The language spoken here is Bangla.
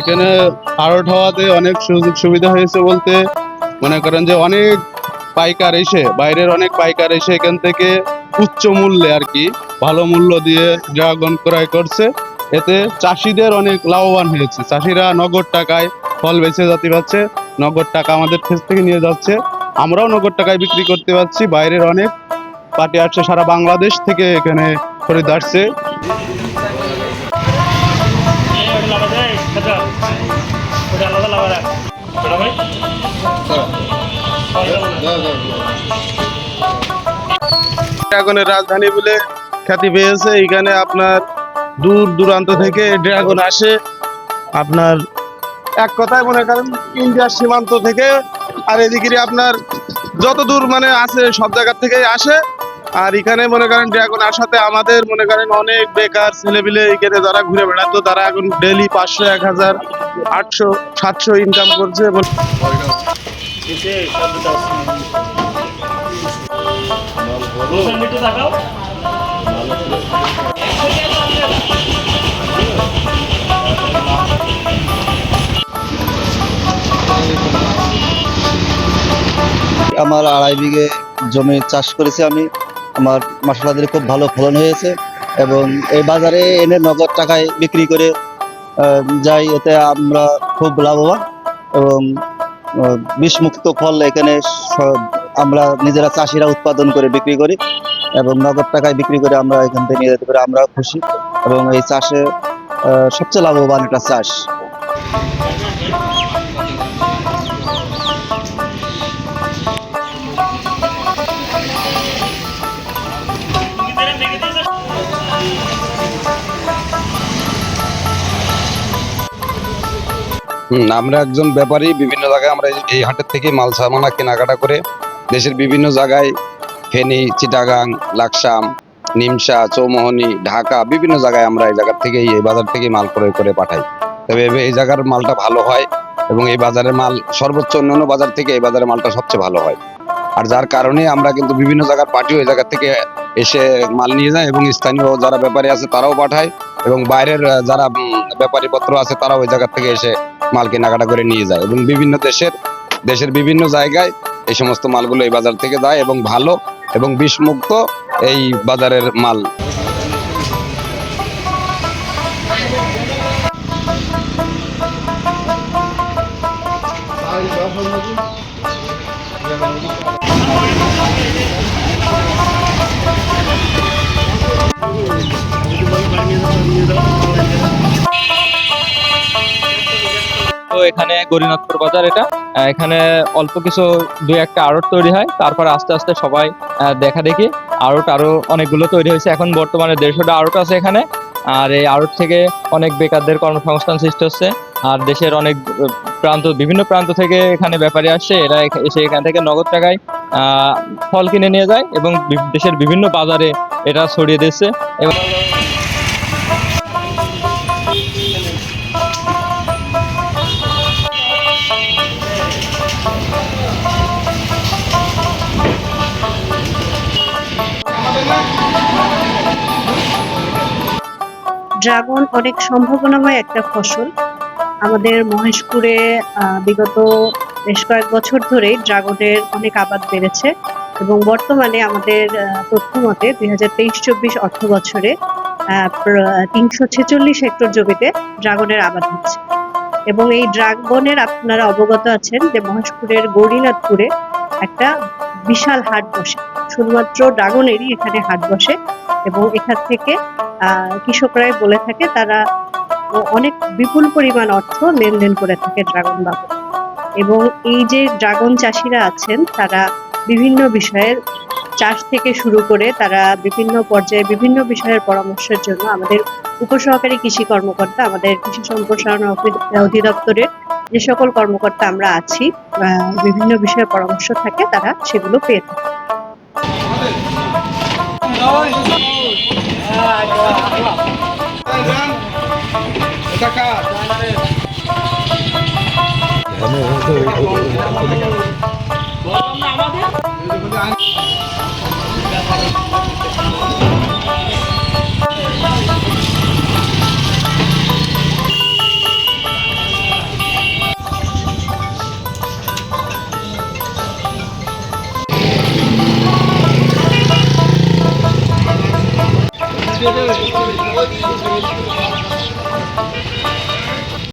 এখানে আড়ট হওয়াতে অনেক সুযোগ সুবিধা হয়েছে বলতে মনে করেন যে অনেক পাইকার এসে, বাইরের অনেক পাইকার এসে এখান থেকে উচ্চ মূল্যে আর কি ভালো মূল্য দিয়ে ড্রাগন ক্রয় করছে। এতে চাষিদের অনেক লাভবান হয়েছে। চাষিরা নগদ টাকায় ফল বেচে যাতে পারছে নগদ টাকা আমাদের কাছ থেকে নিয়ে যাচ্ছে। আমরাও নগদ টাকায় বিক্রি করতে পারছি। বাইরের অনেক পার্টি আসছে সারা বাংলাদেশ থেকে এখানে খরিদ আসছে। ড্রাগনের রাজধানী বলে খ্যাতি পেয়েছে। এখানে আপনার দূর দূরান্ত থেকে ড্রাগন আসে। আপনার এক কথায় মনে করেন, ইন্ডিয়ার সীমান্ত থেকে আর এদিকে আপনার যত দূর মানে আছে সব জায়গা থেকেই আসে। আর এখানে মনে করেন, ড্রাগন আসাতে আমাদের মনে করেন অনেক বেকার ছেলেপিলে এখানে যারা ঘুরে বেড়াতো, তারা এখন ডেলি পাঁচশো, এক হাজার, আটশো, সাতশো ইনকাম করছে আমার আড়াই বিঘে জমি চাষ করেছি আমি। আমার মশলা দিয়ে খুব ভালো ফলন হয়েছে এবং এই বাজারে এনে নগদ টাকায় বিক্রি করে যাই, এতে আমরা খুব লাভবান এবং বিষমুক্ত ফল এখানে আমরা নিজেরা চাষিরা উৎপাদন করে বিক্রি করি এবং নগদ টাকায় বিক্রি করে আমরা এখান থেকে নিয়ে যেতে পারি আমরা খুশি। এবং এই চাষে সবচেয়ে লাভবান একটা চাষ। আমরা একজন ব্যাপারী, বিভিন্ন জায়গায় আমরা এই হাটের থেকে মাল সামানা, কেনাকাটা করে দেশের বিভিন্ন জায়গায় ফেনী, চিটাগাং, লাকসাম, নিমসা, চৌমোহনী, ঢাকা বিভিন্ন জায়গায় আমরা এই জায়গার থেকে এই বাজার থেকে মাল ক্রয় করে পাঠাই। তবে এই জায়গার মালটা ভালো হয় এবং এই বাজারের মাল, সর্বোচ্চ অন্যান্য বাজার থেকে এই বাজারের মালটা সবচেয়ে ভালো হয়। আর যার কারণে আমরা কিন্তু বিভিন্ন জায়গার পার্টিও এই জায়গা থেকে এসে মাল নিয়ে যায় এবং স্থানীয় যারা ব্যাপারী আছে তারাও পাঠায় এবং বাইরের যারা ব্যাপারী পত্র আছে তারাও ওই জায়গা থেকে এসে মাল কেনাকাটা করে নিয়ে যায়। এবং বিভিন্ন দেশের দেশের বিভিন্ন জায়গায় এই সমস্ত মালগুলো এই বাজার থেকে যায় এবং ভালো এবং বিষমুক্ত এই বাজারের মাল। এখানে গরিনাথপুর বাজার এটা। এখানে অল্প কিছু দুই একটা আড়ট তৈরি হয়। তারপর আস্তে আস্তে সবাই দেখা দেখি আড়ট আরও অনেকগুলো তৈরি হয়েছে। এখন বর্তমানে দেড়শোটা আড়ট আছে এখানে। আর এই আড়ট থেকে অনেক বেকারদের কর্মসংস্থান সৃষ্টি হচ্ছে। আর দেশের অনেক প্রান্ত, বিভিন্ন প্রান্ত থেকে এখানে ব্যাপারী আসছে। এরা এসে এখান থেকে নগদ টাকায় ফল কিনে নিয়ে যায় এবং দেশের বিভিন্ন বাজারে এটা ছড়িয়ে দিচ্ছে। এবং ড্রাগন অনেক সম্ভাবনাময় একটা ফসল। আমাদের মহেশপুরে বিগত বেশ কয়েক বছর ধরেই ড্রাগনের অনেক আবাদ বেড়েছে এবং বর্তমানে আমাদের তথ্য মতে দুই হাজার তেইশ চব্বিশ অর্থ বছরে তিনশো ছেচল্লিশ হেক্টর জমিতে ড্রাগনের আবাদ হচ্ছে। এবং এই ড্রাগনের আপনারা অবগত আছেন যে মহেশপুরের গৌরীনাথপুরে একটা বিশাল হাট বসে। শুধুমাত্র ড্রাগনেরই এখানে হাট বসে। এবং এখান থেকে কৃষকরাই বলে থাকে তারা অনেক বিপুল পরিমাণ অর্থ লেনদেন করে থাকে ড্রাগন বাবদ। এবং এই যে ড্রাগন চাষিরা আছেন, তারা বিভিন্ন বিষয়ের চাষ থেকে শুরু করে তারা বিভিন্ন পর্যায়ে বিভিন্ন বিষয়ের পরামর্শের জন্য আমাদের উপসহকারী কৃষি কর্মকর্তা, আমাদের কৃষি সম্প্রসারণ অধিদপ্তরের যে সকল কর্মকর্তা আমরা আছি বিভিন্ন বিষয়ে পরামর্শ থাকে, তারা সেগুলো পেয়ে থাকে। Oh এটা কার Thank you.